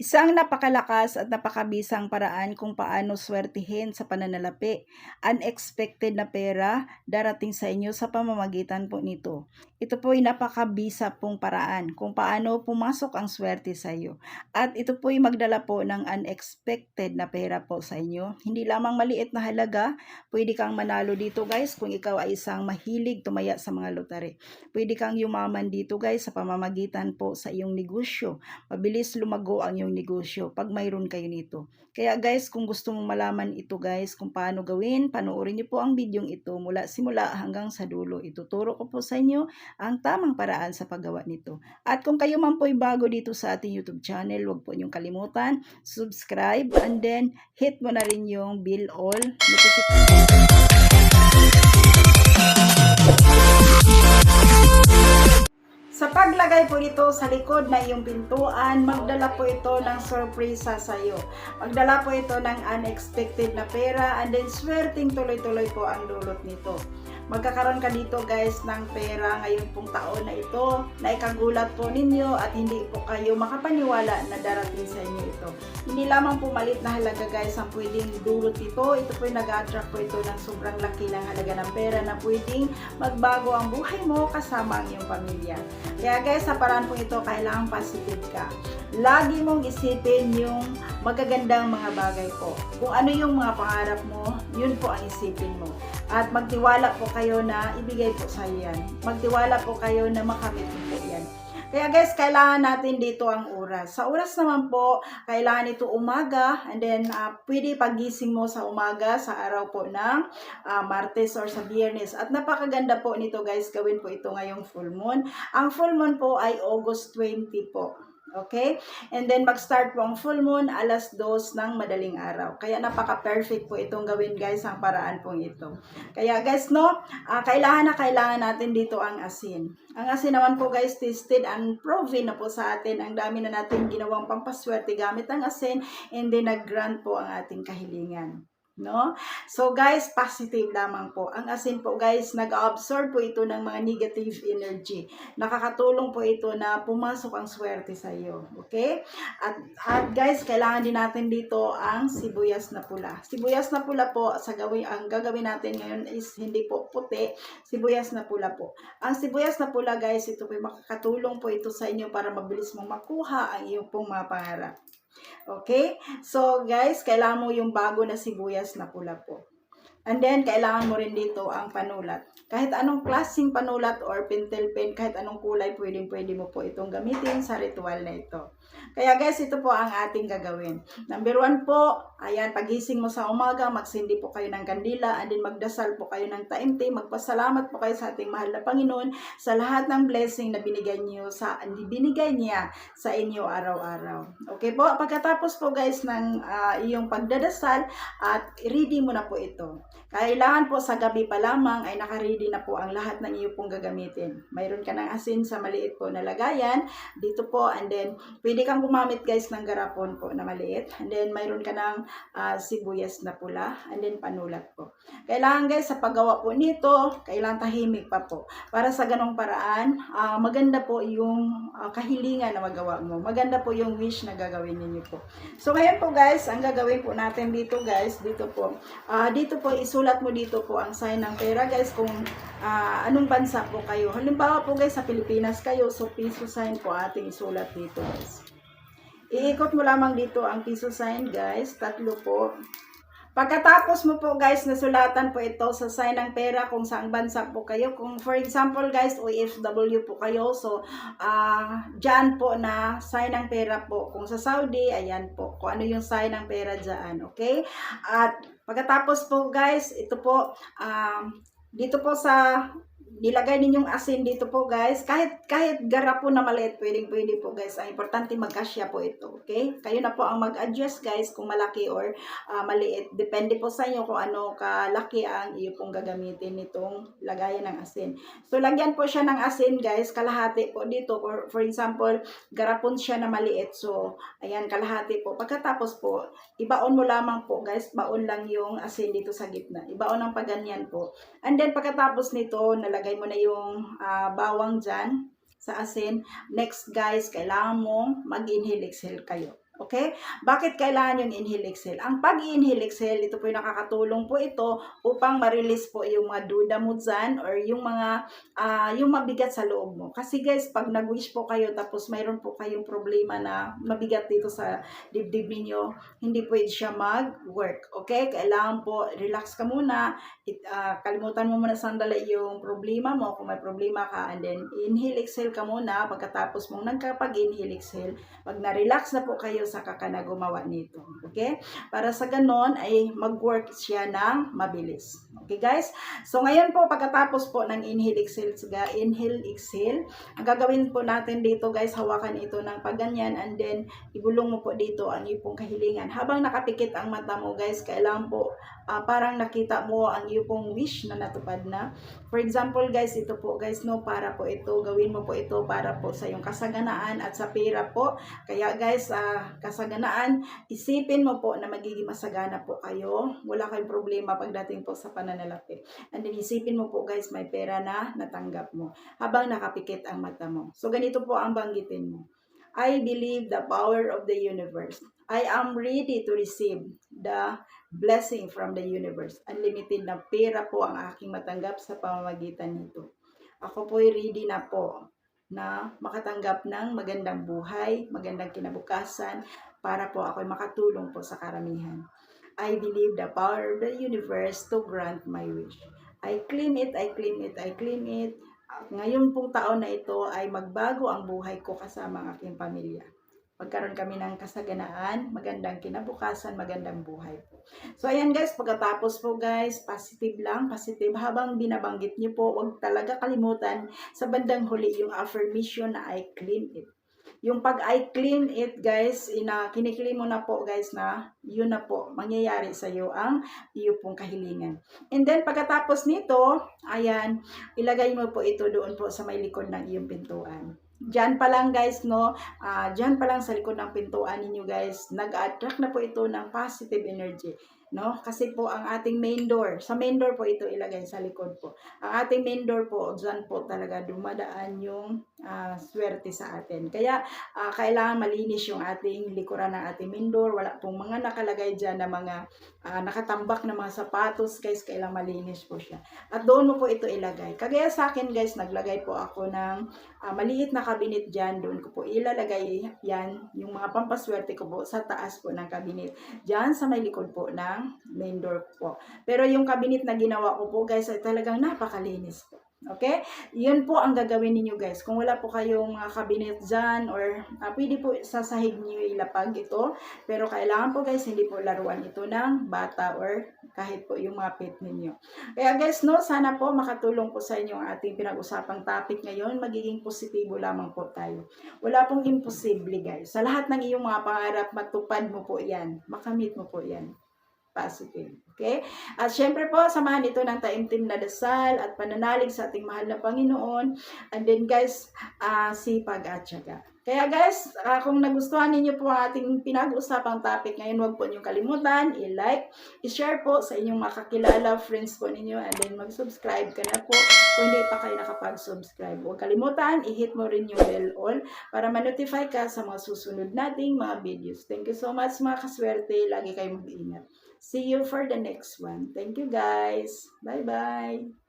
Isang napakalakas at napakabisang paraan kung paano swertihin sa pananalapi. Unexpected na pera darating sa inyo sa pamamagitan po nito. Ito po ay napakabisa pong paraan kung paano pumasok ang swerte sa iyo. At ito po ay magdala po ng unexpected na pera po sa inyo. Hindi lamang maliit na halaga, pwede kang manalo dito guys kung ikaw ay isang mahilig tumaya sa mga lotare. Pwede kang yumaman dito guys sa pamamagitan po sa iyong negosyo. Mabilis lumago ang iyong negosyo pag mayroon kayo nito. Kaya guys, kung gusto mong malaman ito guys, kung paano gawin, panoorin niyo po ang bidyong ito mula simula hanggang sa dulo. Ituturo ko po sa inyo ang tamang paraan sa paggawa nito. At kung kayo man po ay bago dito sa ating YouTube channel, huwag po niyong kalimutan, subscribe, and then hit mo na rin yung bill all notification. Sa paglagay po ito sa likod na iyong pintuan, magdala po ito ng sorpresa sa iyo. Magdala po ito ng unexpected na pera and then swerting tuloy-tuloy po ang dulot nito. Magkakaroon ka dito guys ng pera ngayon pong taon na ito na ikagulat po ninyo at hindi po kayo makapaniwala na darating sa inyo ito. Hindi lamang po malit na halaga guys ang pwedeng dulot ito. Ito po yung nag-attract po ito ng sobrang laki ng halaga ng pera na pwedeng magbago ang buhay mo kasama ang iyong pamilya. Kaya guys, sa paraan po ito, kailangan positive ka. Lagi mong isipin yung magagandang mga bagay po. Kung ano yung mga pangarap mo, yun po ang isipin mo. At magtiwala po kayo na ibigay po sa yan. Magtiwala po kayo na makamit po yan. Kaya guys, kailangan natin dito ang oras. Sa oras naman po, kailangan ito umaga and then uh, pwede pagising mo sa umaga sa araw po ng uh, Martes or sa Biyernes. At napakaganda po nito guys, gawin po ito ngayong full moon. Ang full moon po ay August 20 po. Okay? And then mag-start po ang full moon alas 2 ng madaling araw. Kaya napaka-perfect po itong gawin guys ang paraan pong ito. Kaya guys no, uh, kailangan na kailangan natin dito ang asin. Ang asin naman po guys tested and proven na po sa atin. Ang dami na natin ginawang pampaswerte gamit ang asin and then nag-grant po ang ating kahilingan no? So guys, positive lamang po. Ang asin po guys, nag-absorb po ito ng mga negative energy. Nakakatulong po ito na pumasok ang swerte sa iyo. Okay? At, at guys, kailangan din natin dito ang sibuyas na pula. Sibuyas na pula po, sa gawin, ang gagawin natin ngayon is hindi po puti, sibuyas na pula po. Ang sibuyas na pula guys, ito po makakatulong po ito sa inyo para mabilis mong makuha ang iyong pong mga pangarap. Okay? So, guys, kailangan mo yung bago na sibuyas na pula po. And then, kailangan mo rin dito ang panulat. Kahit anong klaseng panulat or pentel pen, kahit anong kulay, pwedeng pwede mo po itong gamitin sa ritual na ito. Kaya guys, ito po ang ating gagawin. Number one po, ayan, pagising mo sa umaga, magsindi po kayo ng kandila, and then magdasal po kayo ng taimtim, magpasalamat po kayo sa ating mahal na Panginoon sa lahat ng blessing na binigay niyo sa, binigay niya sa inyo araw-araw. Okay po, pagkatapos po guys ng uh, iyong pagdadasal, at ready mo na po ito. Kailangan po sa gabi pa lamang ay naka-ready na po ang lahat ng iyo pong gagamitin. Mayroon ka ng asin sa maliit po na lagayan, dito po, and then pwede kang gumamit guys ng garapon po na maliit. And then mayroon ka ng uh, sibuyas na pula, and then panulat po. Kailangan guys sa paggawa po nito, kailangan tahimik pa po. Para sa ganong paraan, uh, maganda po yung uh, kahilingan na magawa mo. Maganda po yung wish na gagawin ninyo po. So ngayon po guys, ang gagawin po natin dito guys, dito po, uh, dito po isulat mo dito po ang sign ng pera guys kung uh, anong bansa po kayo. Halimbawa po guys sa Pilipinas kayo, so piso sign po ating isulat dito guys. Iikot mo lamang dito ang piso sign guys, tatlo po. Pagkatapos mo po guys, nasulatan po ito sa sign ng pera kung saan bansa po kayo. Kung for example guys, OFW po kayo. So, uh, dyan po na sign ng pera po. Kung sa Saudi, ayan po. Kung ano yung sign ng pera dyan. Okay? At pagkatapos po guys, ito po, um, dito po sa nilagay ninyong asin dito po guys. Kahit kahit garapon na maliit, pwedeng pwede po guys. Ang importante magkasya po ito, okay? Kayo na po ang mag-adjust guys kung malaki or uh, maliit. Depende po sa inyo kung ano kalaki ang iyo pong gagamitin nitong lagayan ng asin. So lagyan po siya ng asin guys, kalahati po dito. Or for example, garapon siya na maliit. So ayan, kalahati po. Pagkatapos po, ibaon mo lamang po guys. Baon lang yung asin dito sa gitna. Ibaon ng paganyan po. And then pagkatapos nito, nalagay ilagay mo na yung uh, bawang dyan sa asin. Next guys, kailangan mo mag-inhale, exhale kayo. Okay? Bakit kailangan yung inhale exhale? Ang pag-inhale exhale, ito po yung nakakatulong po ito upang ma-release po yung mga duda mo dyan or yung mga ah, yung mabigat sa loob mo. Kasi guys, pag nag-wish po kayo tapos mayroon po kayong problema na mabigat dito sa dibdib ninyo, hindi pwede siya mag-work. Okay? Kailangan po, relax ka muna. It, ah, kalimutan mo muna sandali yung problema mo kung may problema ka and then inhale exhale ka muna pagkatapos mong nagkapag-inhale exhale pag na-relax na po kayo sa kakana gumawa nito. Okay? Para sa ganon ay mag-work siya ng mabilis. Okay guys? So ngayon po pagkatapos po ng inhale exhale, inhale exhale, ang gagawin po natin dito guys, hawakan ito ng pagganyan and then ibulong mo po dito ang iyong kahilingan. Habang nakapikit ang mata mo guys, kailangan po ah, parang nakita mo ang iyong wish na natupad na. For example guys, ito po guys no, para po ito, gawin mo po ito para po sa iyong kasaganaan at sa pera po. Kaya guys, ah, kasaganaan, isipin mo po na magiging masagana po kayo. Wala kayong problema pagdating po sa pananalapi. And then isipin mo po guys, may pera na natanggap mo habang nakapikit ang mata mo. So ganito po ang banggitin mo. I believe the power of the universe. I am ready to receive the blessing from the universe. Unlimited na pera po ang aking matanggap sa pamamagitan nito. Ako po'y ready na po na makatanggap ng magandang buhay, magandang kinabukasan, para po ako'y makatulong po sa karamihan. I believe the power of the universe to grant my wish. I claim it, I claim it, I claim it. Ngayon pong taon na ito ay magbago ang buhay ko kasama ang aking pamilya. Magkaroon kami ng kasaganaan, magandang kinabukasan, magandang buhay. So ayan guys, pagkatapos po guys, positive lang, positive. Habang binabanggit niyo po, huwag talaga kalimutan sa bandang huli yung affirmation na I claim it. Yung pag I claim it guys, ina, kiniklaim mo na po guys na yun na po, mangyayari sa iyo ang iyo pong kahilingan. And then pagkatapos nito, ayan, ilagay mo po ito doon po sa may likod ng iyong pintuan. Diyan pa lang guys, no, ah diyan pa lang sa likod ng pintuan ninyo guys, nag-attract na po ito ng positive energy. No? Kasi po ang ating main door, sa main door po ito ilagay sa likod po. Ang ating main door po, diyan po talaga dumadaan yung ah, swerte sa atin. Kaya ah, kailangan malinis yung ating likuran ng ating main door. Wala pong mga nakalagay diyan na mga ah, nakatambak na mga sapatos, guys, kailangan malinis po siya. At doon mo po ito ilagay. Kagaya sa akin, guys, naglagay po ako ng ah, maliit na kabinet dyan. Doon ko po ilalagay yan, yung mga pampaswerte ko po sa taas po ng kabinet. Dyan sa may likod po ng main door po. Pero yung kabinet na ginawa ko po, guys, ay talagang napakalinis po. Okay? Yun po ang gagawin ninyo guys. Kung wala po kayong mga cabinet dyan or ah, pwede po sa sahig niyo ilapag ito. Pero kailangan po guys, hindi po laruan ito ng bata or kahit po yung mga pet ninyo. Kaya guys, no, sana po makatulong po sa inyo ang ating pinag-usapang topic ngayon. Magiging positibo lamang po tayo. Wala pong imposible guys. Sa lahat ng iyong mga pangarap, matupad mo po yan. Makamit mo po yan positive. Okay? At syempre po, samahan ito ng taimtim na dasal at pananalig sa ating mahal na Panginoon. And then guys, ah sipag at syaga. Kaya guys, ah, kung nagustuhan ninyo po ang ating pinag-usapang topic ngayon, huwag po niyong kalimutan, i-like, i-share po sa inyong makakilala, friends po ninyo, and then mag-subscribe ka na po kung hindi pa kayo nakapag-subscribe. Huwag kalimutan, i-hit mo rin yung bell all para ma-notify ka sa mga susunod nating mga videos. Thank you so much mga kaswerte. Lagi kayong mag-ingat. See you for the next one. Thank you guys. Bye-bye.